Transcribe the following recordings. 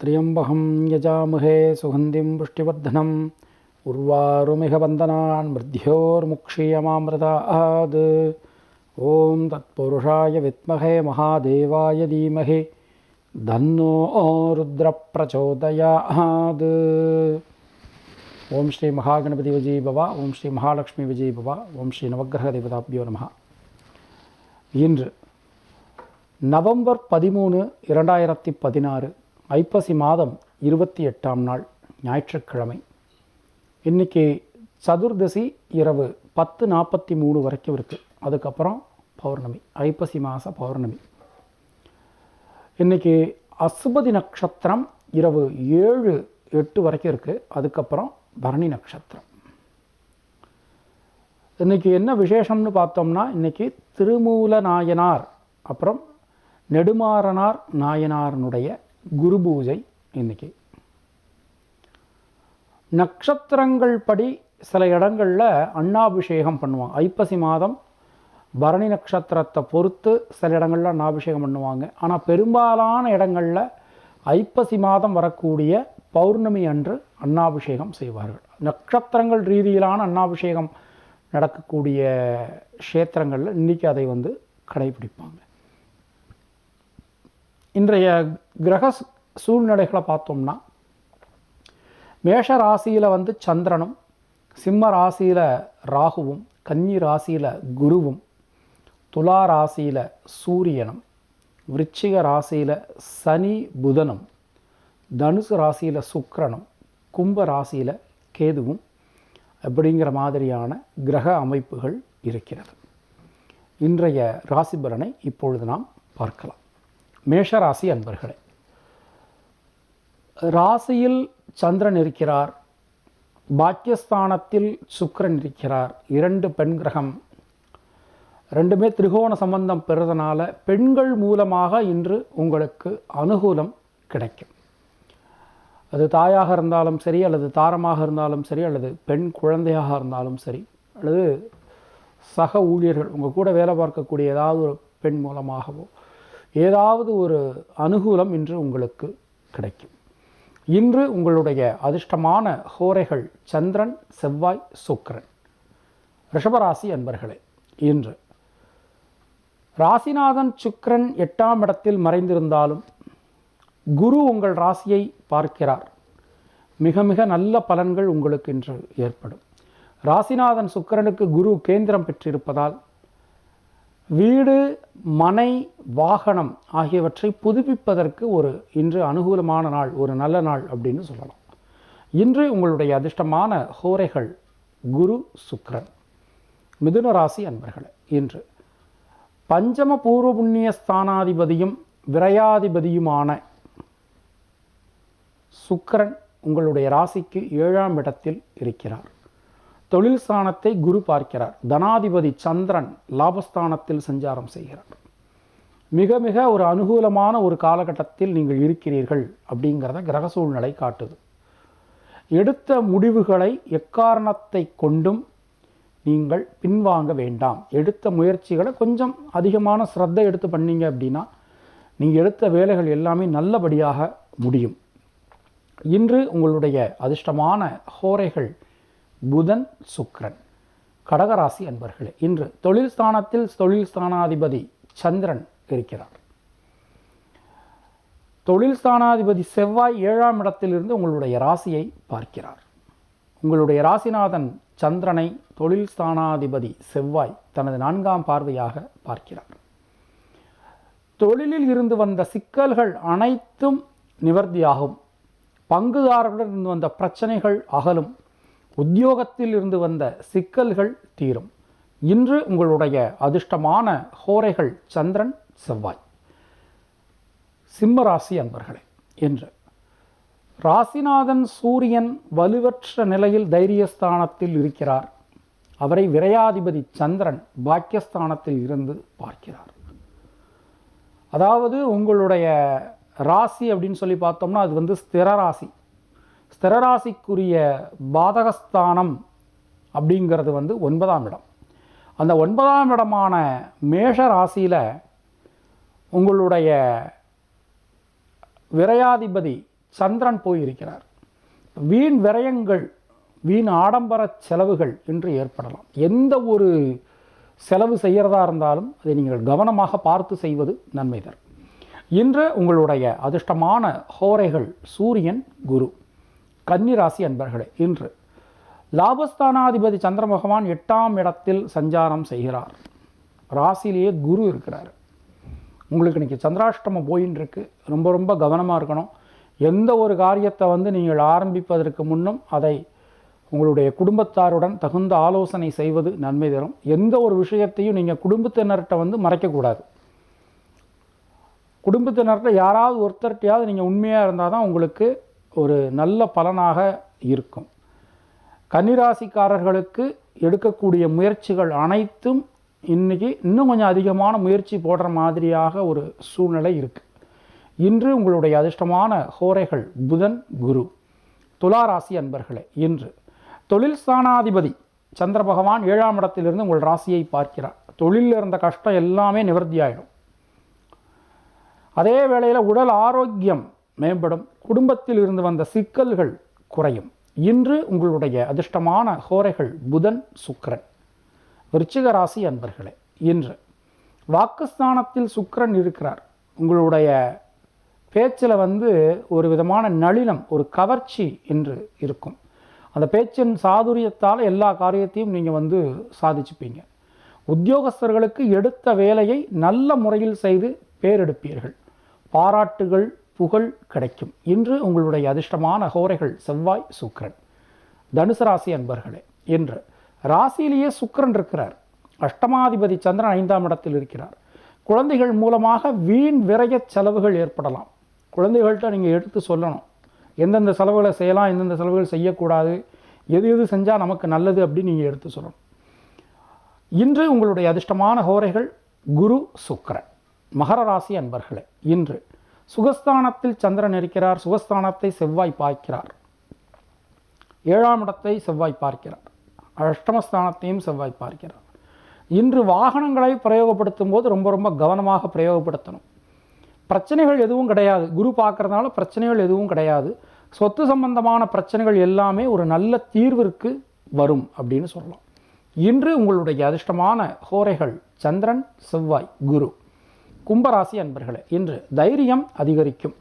त्र्यम्बकं यजामहे सुगन्धिं पुष्टिवर्धनम् उर्वारुमिहवन्दनान् मृद्ध्योर्मुक्षीयमामृतात् ॐ तत्पुरुषाय विद्महे महादेवाय धीमहि धन्नो रुद्रप्रचोदयात् ஓம் ஸ்ரீ மகாகணபதி விஜய் பவா ஓம் ஸ்ரீ மகாலட்சுமி விஜய் பவா ஓம் ஸ்ரீ நவக்கிரக தேவதாபியோ நம இன்று நவம்பர் பதிமூணு இரண்டாயிரத்தி பதினாறு ஐப்பசி மாதம் இருபத்தி எட்டாம் நாள் ஞாயிற்றுக்கிழமை. இன்றைக்கி சதுர்தசி இரவு பத்து நாற்பத்தி மூணு வரைக்கும் இருக்குது அதுக்கப்புறம் பௌர்ணமி ஐப்பசி மாத பௌர்ணமி. இன்றைக்கி அசுபதி நட்சத்திரம் இரவு ஏழு எட்டு வரைக்கும் இருக்குது அதுக்கப்புறம் பரணி நட்சத்திரம். இன்றைக்கி என்ன விசேஷம்னு பார்த்தோம்னா இன்றைக்கி திருமூல நாயனார் அப்புறம் நெடுமாறனார் நாயனாரனுடைய குரு பூஜை இன்றைக்கி நட்சத்திரங்கள் படி சில இடங்களில் அண்ணாபிஷேகம் பண்ணுவாங்க. ஐப்பசி மாதம் பரணி நட்சத்திரத்தை பொறுத்து சில இடங்களில் அண்ணாபிஷேகம் பண்ணுவாங்க. ஆனால் பெரும்பாலான இடங்களில் ஐப்பசி மாதம் வரக்கூடிய பௌர்ணமி அன்று அன்னாபிஷேகம் செய்வார்கள். நட்சத்திரங்கள் ரீதியிலான அன்னாபிஷேகம் நடக்கக்கூடிய க்ஷேத்திரங்களில் இன்றைக்கி அதை வந்து கடைபிடிப்பாங்க. இன்றைய கிரக சூழ்நிலைகளை பார்த்தோம்னா மேஷ ராசியில் வந்து சந்திரனும் சிம்ம ராசியில் ராகுவும் கன்னி ராசியில் குருவும் துலா ராசியில் சூரியனும் விருச்சிக ராசியில் சனி புதனும் தனுசு ராசியில் சுக்கரனும் கும்ப ராசியில் கேதுவும் அப்படிங்கிற மாதிரியான கிரக அமைப்புகள் இருக்கிறது. இன்றைய ராசி பலனை இப்பொழுது நாம் பார்க்கலாம். மேஷ ராசி அன்பர்களே ராசியில் சந்திரன் இருக்கிறார் பாக்கியஸ்தானத்தில் சுக்கரன் இருக்கிறார். இரண்டு பெண் கிரகம் ரெண்டுமே திரிகோண சம்பந்தம் பெறுறதுனால பெண்கள் மூலமாக இன்று உங்களுக்கு அனுகூலம் கிடைக்கும். அது தாயாக இருந்தாலும் சரி அல்லது தாரமாக இருந்தாலும் சரி அல்லது பெண் குழந்தையாக இருந்தாலும் சரி அல்லது சக ஊழியர்கள் உங்கள் கூட வேலை பார்க்கக்கூடிய ஏதாவது ஒரு பெண் மூலமாகவோ ஏதாவது ஒரு அனுகூலம் இன்று உங்களுக்கு கிடைக்கும். இன்று உங்களுடைய அதிர்ஷ்டமான ஹோரைகள் சந்திரன் செவ்வாய் சுக்கரன். ரிஷபராசி அன்பர்களே இன்று ராசிநாதன் சுக்கிரன் எட்டாம் இடத்தில் மறைந்திருந்தாலும் குரு உங்கள் ராசியை பார்க்கிறார். மிக மிக நல்ல பலன்கள் உங்களுக்கு இன்று ஏற்படும். ராசிநாதன் சுக்கிரனுக்கு குரு கேந்திரம் பெற்றிருப்பதால் வீடு மனை வாகனம் ஆகியவற்றை புதுப்பிப்பதற்கு ஒரு இன்று அனுகூலமான நாள் ஒரு நல்ல நாள் அப்படின்னு சொல்லலாம். இன்று உங்களுடைய அதிர்ஷ்டமான ஹோரைகள் குரு சுக்ரன் மிதுன ராசி அன்பர்களே இன்று பஞ்சம பூர்வ புண்ணிய ஸ்தானாதிபதியும் விரையாதிபதியுமான சுக்கரன் உங்களுடைய ராசிக்கு ஏழாம் இடத்தில் இருக்கிறார். தொழில் ஸ்தானத்தை குரு பார்க்கிறார். தனாதிபதி சந்திரன் லாபஸ்தானத்தில் சஞ்சாரம் செய்கிறார். மிக மிக ஒரு அனுகூலமான ஒரு காலகட்டத்தில் நீங்கள் இருக்கிறீர்கள் அப்படிங்கிறத கிரக சூழ்நிலை காட்டுது. எடுத்த முடிவுகளை எக்காரணத்தை கொண்டும் நீங்கள் பின்வாங்க வேண்டாம். எடுத்த முயற்சிகளை கொஞ்சம் அதிகமான ஸ்ரத்தை எடுத்து பண்ணீங்க அப்படின்னா நீங்கள் எடுத்த வேலைகள் எல்லாமே நல்லபடியாக முடியும். இன்று உங்களுடைய அதிர்ஷ்டமான ஹோரைகள் புதன் சுக்ரன். கடகராசி அன்பர்களே இன்று தொழில் ஸ்தானத்தில் தொழில் ஸ்தானாதிபதி சந்திரன் இருக்கிறார். தொழில் ஸ்தானாதிபதி செவ்வாய் ஏழாம் இடத்திலிருந்து உங்களுடைய ராசியை பார்க்கிறார். உங்களுடைய ராசிநாதன் சந்திரனை தொழில் ஸ்தானாதிபதி செவ்வாய் தனது நான்காம் பார்வையாக பார்க்கிறார். தொழிலில் இருந்து வந்த சிக்கல்கள் அனைத்தும் நிவர்த்தியாகும். பங்குதாரர்களிடம் இருந்து வந்த பிரச்சனைகள் அகலும். உத்தியோகத்தில் இருந்து வந்த சிக்கல்கள் தீரும். இன்று உங்களுடைய அதிர்ஷ்டமான ஹோரைகள் சந்திரன் செவ்வாய். சிம்மராசி அன்பர்களே என்று ராசிநாதன் சூரியன் வலுவற்ற நிலையில் தைரியஸ்தானத்தில் இருக்கிறார். அவரை விரையாதிபதி சந்திரன் பாக்கியஸ்தானத்தில் இருந்து பார்க்கிறார். அதாவது உங்களுடைய ராசி அப்படின்னு சொல்லி பார்த்தோம்னா அது வந்து ஸ்திர ராசி. ஸ்திரராசிக்குரிய பாதகஸ்தானம் அப்படிங்கிறது வந்து ஒன்பதாம் இடம். அந்த ஒன்பதாம் இடமான மேஷ ராசியில் உங்களுடைய விரையாதிபதி சந்திரன் போயிருக்கிறார். வீண் விரயங்கள் வீண் ஆடம்பர செலவுகள் என்று ஏற்படலாம். எந்த ஒரு செலவு செய்கிறதா இருந்தாலும் அதை நீங்கள் கவனமாக பார்த்து செய்வது நன்மை தரும். இன்று உங்களுடைய அதிர்ஷ்டமான ஹோரைகள் சூரியன் குரு. கன்னிராசி அன்பர்களே இன்று லாபஸ்தானாதிபதி சந்திர பகவான் எட்டாம் இடத்தில் சஞ்சாரம் செய்கிறார். ராசியிலேயே குரு இருக்கிறார். உங்களுக்கு இன்றைக்கி சந்திராஷ்டமம் போயின்னு இருக்கு ரொம்ப ரொம்ப கவனமாக இருக்கணும். எந்த ஒரு காரியத்தை வந்து நீங்கள் ஆரம்பிப்பதற்கு முன்னும் அதை உங்களுடைய குடும்பத்தாருடன் தகுந்த ஆலோசனை செய்வது நன்மை தரும். எந்த ஒரு விஷயத்தையும் நீங்கள் குடும்பத்தினர்கிட்ட வந்து மறைக்கக்கூடாது. குடும்பத்தினர்கிட்ட யாராவது ஒருத்தர்கிட்டையாவது நீங்கள் உண்மையாக இருந்தால் தான் உங்களுக்கு ஒரு நல்ல பலனாக இருக்கும். கன்னிராசிக்காரர்களுக்கு எடுக்கக்கூடிய முயற்சிகள் அனைத்தும் இன்றைக்கி இன்னும் கொஞ்சம் அதிகமான முயற்சி போடுற மாதிரியாக ஒரு சூழ்நிலை இருக்குது இன்று உங்களுடைய அதிர்ஷ்டமான ஹோரைகள் புதன் குரு துளாராசி அன்பர்களே இன்று. தொழில் ஸ்தானாதிபதி சந்திர பகவான் ஏழாம் இடத்திலிருந்து உங்கள் ராசியை பார்க்கிறார். தொழிலில் இருந்த கஷ்டம் எல்லாமே நிவர்த்தியாயிடும் அதே வேளையில் உடல் ஆரோக்கியம் மேம்படும். குடும்பத்தில் இருந்து வந்த சிக்கல்கள் குறையும். இன்று உங்களுடைய அதிர்ஷ்டமான ஹோரைகள் புதன் சுக்கரன். விருச்சிக ராசி அன்பர்களே இன்று வாக்குஸ்தானத்தில் சுக்கரன் இருக்கிறார். உங்களுடைய பேச்சில் வந்து ஒரு விதமான நளினம் ஒரு கவர்ச்சி என்று இருக்கும். அந்த பேச்சின் சாதுரியத்தால் எல்லா காரியத்தையும் நீங்கள் வந்து சாதிச்சுப்பீங்க. உத்தியோகஸ்தர்களுக்கு எடுத்த வேலையை நல்ல முறையில் செய்து பேரெடுப்பீர்கள். பாராட்டுகள் புகழ் கிடைக்கும். இன்று உங்களுடைய அதிர்ஷ்டமான ஹோரைகள் செவ்வாய் சுக்கரன். தனுசு ராசி அன்பர்களே இன்று ராசியிலேயே சுக்கரன் இருக்கிறார். அஷ்டமாதிபதி சந்திரன் ஐந்தாம் இடத்தில் இருக்கிறார். குழந்தைகள் மூலமாக வீண் விரைய செலவுகள் ஏற்படலாம். குழந்தைகள்கிட்ட நீங்கள் எடுத்து சொல்லணும். எந்தெந்த செலவுகளை செய்யலாம் எந்தெந்த செலவுகள் செய்யக்கூடாது எது எது செஞ்சால் நமக்கு நல்லது அப்படின்னு நீங்கள் எடுத்து சொல்லணும். இன்று உங்களுடைய அதிர்ஷ்டமான ஹோரைகள் குரு சுக்கரன். மகர ராசி அன்பர்களே இன்று சுகஸ்தானத்தில் சந்திரன் இருக்கிறார். சுகஸ்தானத்தை செவ்வாய் பார்க்கிறார். ஏழாம் இடத்தை செவ்வாய் பார்க்கிறார். அஷ்டமஸ்தானத்தையும் செவ்வாய் பார்க்கிறார். இன்று வாகனங்களை பிரயோகப்படுத்தும் போது ரொம்ப ரொம்ப கவனமாக பிரயோகப்படுத்தணும். பிரச்சனைகள் எதுவும் கிடையாது. குரு பார்க்குறதுனால பிரச்சனைகள் எதுவும் கிடையாது. சொத்து சம்பந்தமான பிரச்சனைகள் எல்லாமே ஒரு நல்ல தீர்விற்கு வரும் அப்படின்னு சொல்லலாம். இன்று உங்களுடைய அதிர்ஷ்டமான ஹோரைகள் சந்திரன் செவ்வாய் குரு. கும்பராசி அன்பர்களே இன்று தைரியம் அதிகரிக்கும்.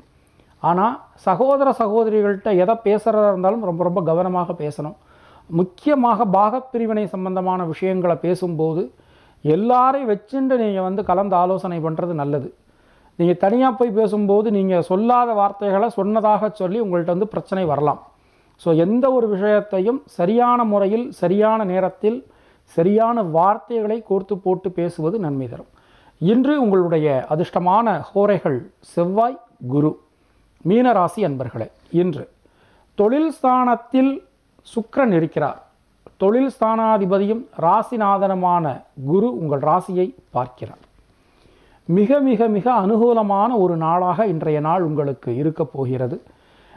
ஆனால் சகோதர சகோதரிகள்கிட்ட எதை பேசுகிறதா இருந்தாலும் ரொம்ப ரொம்ப கவனமாக பேசணும். முக்கியமாக பாகப்பிரிவினை சம்பந்தமான விஷயங்களை பேசும்போது எல்லாரையும் வச்சுட்டு நீங்கள் வந்து கலந்து ஆலோசனை பண்ணுறது நல்லது. நீங்கள் தனியாக போய் பேசும்போது நீங்கள் சொல்லாத வார்த்தைகளை சொன்னதாக சொல்லி உங்கள்கிட்ட வந்து பிரச்சனை வரலாம். ஸோ எந்த ஒரு விஷயத்தையும் சரியான முறையில் சரியான நேரத்தில் சரியான வார்த்தைகளை கோர்த்து போட்டு பேசுவது நன்மை தரும். இன்று உங்களுடைய அதிர்ஷ்டமான ஹோரைகள் செவ்வாய் குரு மீனராசி அன்பர்களே இன்று தொழில் ஸ்தானத்தில் சுக்கரன் இருக்கிறார். தொழில் ஸ்தானாதிபதியும் ராசிநாதனமான குரு உங்கள் ராசியை பார்க்கிறார். மிக மிக மிக அனுகூலமான ஒரு நாளாக இன்றைய நாள் உங்களுக்கு இருக்கப் போகிறது.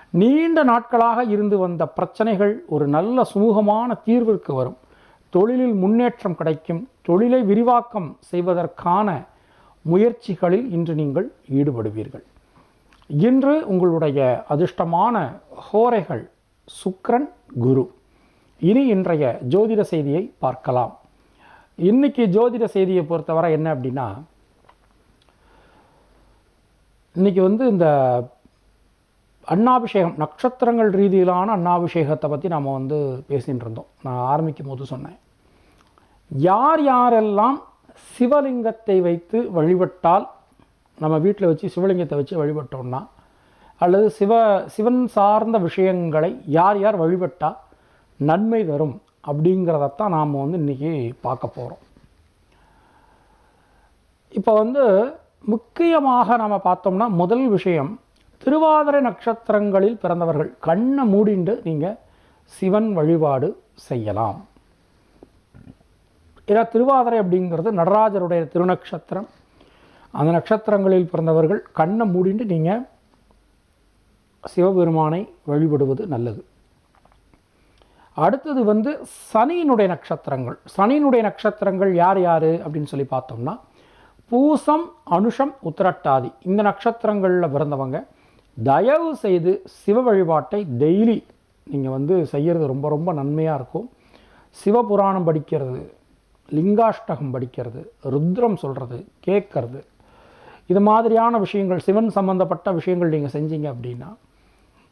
நீண்ட நாட்களாக இருந்து வந்த பிரச்சனைகள் ஒரு நல்ல சுமூகமான தீர்விற்கு வரும். தொழிலில் முன்னேற்றம் கிடைக்கும். தொழிலை விரிவாக்கம் செய்வதற்கான முயற்சிகளில் இன்று நீங்கள் ஈடுபடுவீர்கள். இன்று உங்களுடைய அதிர்ஷ்டமான ஹோரைகள் சுக்ரன் குரு. இனி இன்றைய ஜோதிட செய்தியை பார்க்கலாம். இன்னைக்கு ஜோதிட செய்தியை பொறுத்தவரை என்ன அப்படின்னா இன்னைக்கு வந்து இந்த அண்ணாபிஷேகம் நட்சத்திரங்கள் ரீதியிலான அண்ணாபிஷேகத்தை பற்றி நாம் வந்து பேசிகிட்டு இருந்தோம் நான் ஆரம்பிக்கும் போது சொன்னேன். யார் யாரெல்லாம் சிவலிங்கத்தை வைத்து வழிபட்டால் நம்ம வீட்டில் வச்சு சிவலிங்கத்தை வச்சு வழிபட்டோம்னா அல்லது சிவ சிவன் சார்ந்த விஷயங்களை யார் யார் வழிபட்டால் நன்மை தரும் அப்படிங்கிறதத்தான் நாம் வந்து இன்றைக்கி பார்க்க போகிறோம் இப்போ வந்து முக்கியமாக நம்ம பார்த்தோம்னா முதல் விஷயம் திருவாதிரை நட்சத்திரங்களில் பிறந்தவர்கள் கண்ணை மூடிண்டு நீங்கள் சிவன் வழிபாடு செய்யலாம். ஏன்னா திருவாதிரை அப்படிங்கிறது நடராஜருடைய திருநக்ஷத்திரம். அந்த நட்சத்திரங்களில் பிறந்தவர்கள் கண்ணை மூடிண்டு நீங்கள் சிவபெருமானை வழிபடுவது நல்லது. அடுத்தது வந்து சனியினுடைய நட்சத்திரங்கள் சனியினுடைய நட்சத்திரங்கள் யார் யார் அப்படின்னு சொல்லி பார்த்தோம்னா பூசம் அனுஷம் உத்திரட்டாதி. இந்த நட்சத்திரங்களில் பிறந்தவங்க தயவு செய்து சிவ வழிபாட்டை டெய்லி நீங்கள் வந்து செய்கிறது ரொம்ப ரொம்ப நன்மையாக இருக்கும். சிவபுராணம் படிக்கிறது லிங்காஷ்டகம் படிக்கிறது ருத்ரம் சொல்கிறது கேட்கறது. இது மாதிரியான விஷயங்கள் சிவன் சம்பந்தப்பட்ட விஷயங்கள் நீங்கள் செஞ்சீங்க அப்படின்னா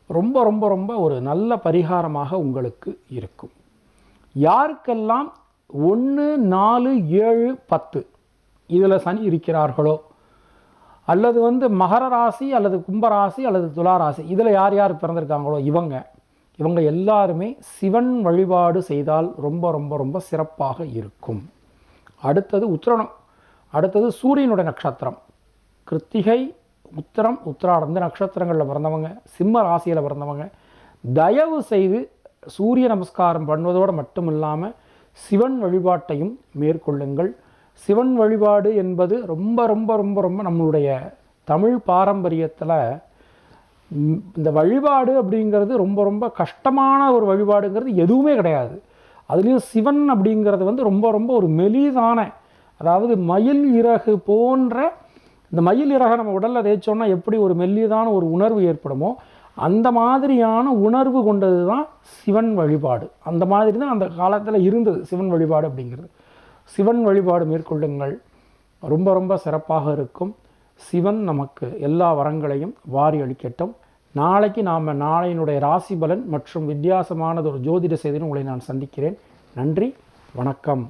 ரொம்ப ரொம்ப ரொம்ப ஒரு நல்ல பரிகாரமாக உங்களுக்கு இருக்கும். யாருக்கெல்லாம் ஒன்று நாலு ஏழு பத்து இதில் சனி இருக்கிறார்களோ அல்லது வந்து மகர ராசி அல்லது கும்பராசி அல்லது துலா ராசி இதில் யார் யார் பிறந்திருக்காங்களோ இவங்க இவங்க எல்லாருமே சிவன் வழிபாடு செய்தால் ரொம்ப ரொம்ப ரொம்ப சிறப்பாக இருக்கும். அடுத்தது உத்திரணம் அடுத்தது சூரியனுடைய நட்சத்திரம். கிருத்திகை உத்திரம் உத்திராடம் இந்த நட்சத்திரங்களில் பிறந்தவங்க சிம்ம ராசியில் பிறந்தவங்க தயவு செய்து சூரிய நமஸ்காரம் பண்ணுவதோடு மட்டும் இல்லாமல் சிவன் வழிபாட்டையும் மேற்கொள்ளுங்கள். சிவன் வழிபாடு என்பது ரொம்ப ரொம்ப ரொம்ப ரொம்ப நம்மளுடைய தமிழ் பாரம்பரியத்தில் இந்த வழிபாடு அப்படிங்கிறது ரொம்ப ரொம்ப கஷ்டமான ஒரு வழிபாடுங்கிறது எதுவுமே கிடையாது. அதுலேயும் சிவன் அப்படிங்கிறது வந்து ரொம்ப ரொம்ப ஒரு மெலிதான அதாவது மயில் இறகு போன்ற இந்த மயில் இறகை நம்ம உடலில் தேய்ச்சோன்னா எப்படி ஒரு மெல்லியதான ஒரு உணர்வு ஏற்படுமோ அந்த மாதிரியான உணர்வு கொண்டது தான் சிவன் வழிபாடு. அந்த மாதிரி தான் அந்த காலத்தில் இருந்தது சிவன் வழிபாடு அப்படிங்கிறது. சிவன் வழிபாடு மேற்கொள்ளுங்கள். ரொம்ப ரொம்ப சிறப்பாக இருக்கும். சிவன் நமக்கு எல்லா வரங்களையும் வாரி அளிக்கட்டும். நாளைக்கு நாம் நாளையினுடைய ராசி பலன் மற்றும் வித்தியாசமானது ஒரு ஜோதிட செய்தியும் உங்களை நான் சந்திக்கிறேன். நன்றி வணக்கம்.